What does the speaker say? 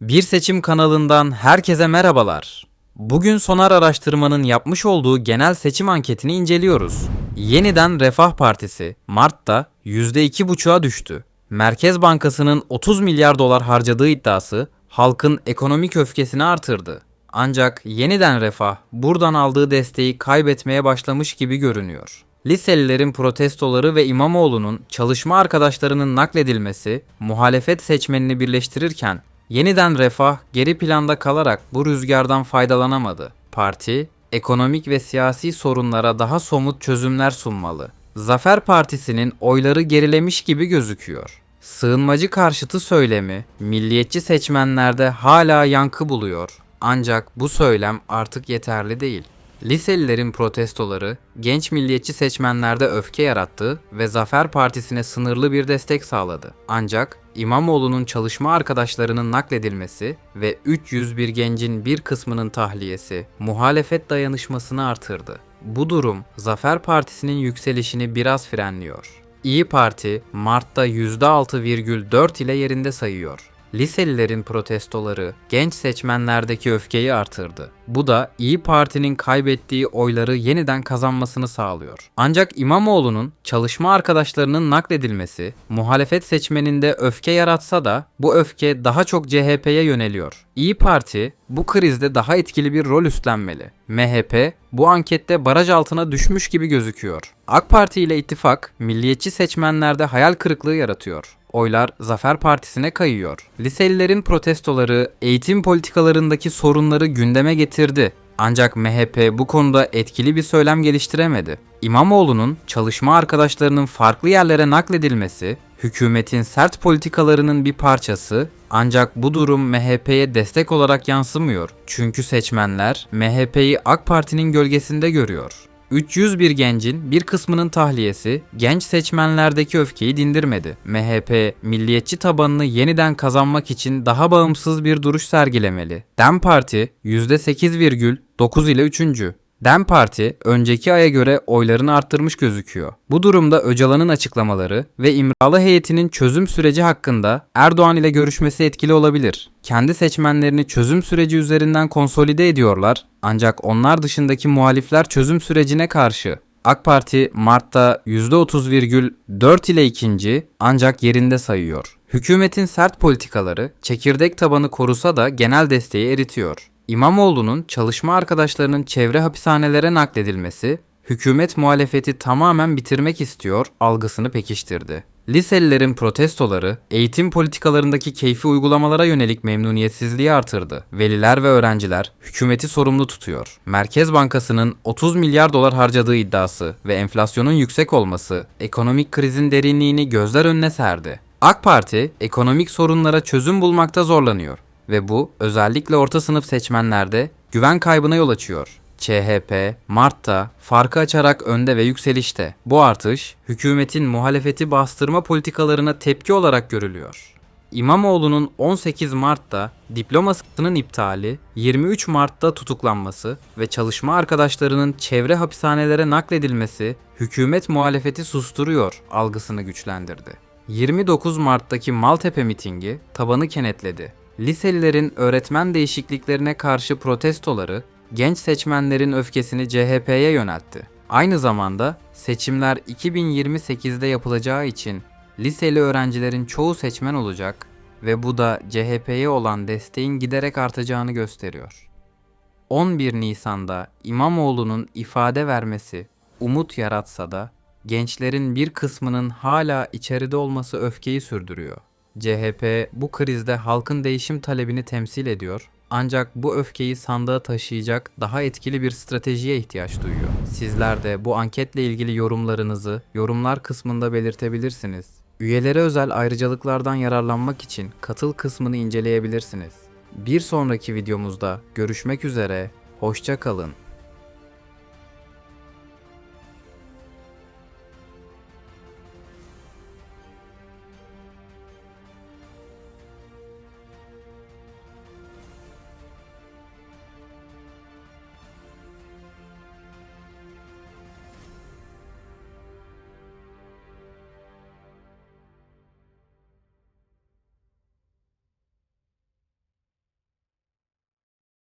Bir Seçim kanalından herkese merhabalar. Bugün Sonar Araştırma'nın yapmış olduğu genel seçim anketini inceliyoruz. Yeniden Refah Partisi Mart'ta %2,5'a düştü. Merkez Bankası'nın 30 milyar dolar harcadığı iddiası halkın ekonomik öfkesini artırdı. Ancak yeniden Refah buradan aldığı desteği kaybetmeye başlamış gibi görünüyor. Liselilerin protestoları ve İmamoğlu'nun çalışma arkadaşlarının nakledilmesi muhalefet seçmenini birleştirirken yeniden Refah geri planda kalarak bu rüzgardan faydalanamadı. Parti ekonomik ve siyasi sorunlara daha somut çözümler sunmalı. Zafer Partisi'nin oyları gerilemiş gibi gözüküyor. Sığınmacı karşıtı söylemi milliyetçi seçmenlerde hala yankı buluyor. Ancak bu söylem artık yeterli değil. Liselilerin protestoları genç milliyetçi seçmenlerde öfke yarattı ve Zafer Partisi'ne sınırlı bir destek sağladı. Ancak İmamoğlu'nun çalışma arkadaşlarının nakledilmesi ve 301 gencin bir kısmının tahliyesi muhalefet dayanışmasını artırdı. Bu durum Zafer Partisi'nin yükselişini biraz frenliyor. İyi Parti Mart'ta %6,4 ile yerinde sayıyor. Liselilerin protestoları genç seçmenlerdeki öfkeyi artırdı. Bu da İyi Parti'nin kaybettiği oyları yeniden kazanmasını sağlıyor. Ancak İmamoğlu'nun çalışma arkadaşlarının nakledilmesi muhalefet seçmeninde öfke yaratsa da bu öfke daha çok CHP'ye yöneliyor. İyi Parti bu krizde daha etkili bir rol üstlenmeli. MHP bu ankette baraj altına düşmüş gibi gözüküyor. AK Parti ile ittifak milliyetçi seçmenlerde hayal kırıklığı yaratıyor oylar Zafer Partisi'ne kayıyor. Liselilerin protestoları eğitim politikalarındaki sorunları gündeme getirdi. Ancak MHP bu konuda etkili bir söylem geliştiremedi. İmamoğlu'nun çalışma arkadaşlarının farklı yerlere nakledilmesi, hükümetin sert politikalarının bir parçası ancak bu durum MHP'ye destek olarak yansımıyor. Çünkü seçmenler MHP'yi AK Parti'nin gölgesinde görüyor. 301 gencin bir kısmının tahliyesi genç seçmenlerdeki öfkeyi dindirmedi. MHP milliyetçi tabanını yeniden kazanmak için daha bağımsız bir duruş sergilemeli. DEM Parti %8,9 ile 3. DEM Parti önceki aya göre oylarını arttırmış gözüküyor. Bu durumda Öcalan'ın açıklamaları ve İmralı heyetinin çözüm süreci hakkında Erdoğan ile görüşmesi etkili olabilir. Kendi seçmenlerini çözüm süreci üzerinden konsolide ediyorlar ancak onlar dışındaki muhalifler çözüm sürecine karşı. AK Parti Mart'ta %30,4 ile ikinci ancak yerinde sayıyor. Hükümetin sert politikaları çekirdek tabanı korusa da genel desteği eritiyor. İmamoğlu'nun çalışma arkadaşlarının çevre hapishanelere nakledilmesi, hükümet muhalefeti tamamen bitirmek istiyor algısını pekiştirdi. Liselilerin protestoları, eğitim politikalarındaki keyfi uygulamalara yönelik memnuniyetsizliği artırdı. Veliler ve öğrenciler hükümeti sorumlu tutuyor. Merkez Bankası'nın 30 milyar dolar harcadığı iddiası ve enflasyonun yüksek olması ekonomik krizin derinliğini gözler önüne serdi. AK Parti ekonomik sorunlara çözüm bulmakta zorlanıyor ve bu özellikle orta sınıf seçmenlerde güven kaybına yol açıyor. CHP, Mart'ta farkı açarak önde ve yükselişte. Bu artış, hükümetin muhalefeti bastırma politikalarına tepki olarak görülüyor. İmamoğlu'nun 18 Mart'ta diplomasının iptali, 23 Mart'ta tutuklanması ve çalışma arkadaşlarının çevre hapishanelere nakledilmesi hükümet muhalefeti susturuyor algısını güçlendirdi. 29 Mart'taki Maltepe mitingi tabanı kenetledi. Liselilerin öğretmen değişikliklerine karşı protestoları genç seçmenlerin öfkesini CHP'ye yöneltti. Aynı zamanda seçimler 2028'de yapılacağı için liseli öğrencilerin çoğu seçmen olacak ve bu da CHP'ye olan desteğin giderek artacağını gösteriyor. 11 Nisan'da İmamoğlu'nun ifade vermesi umut yaratsa da gençlerin bir kısmının hala içeride olması öfkeyi sürdürüyor. CHP bu krizde halkın değişim talebini temsil ediyor ancak bu öfkeyi sandığa taşıyacak daha etkili bir stratejiye ihtiyaç duyuyor. Sizler de bu anketle ilgili yorumlarınızı yorumlar kısmında belirtebilirsiniz. Üyelere özel ayrıcalıklardan yararlanmak için katıl kısmını inceleyebilirsiniz. Bir sonraki videomuzda görüşmek üzere, hoşça kalın.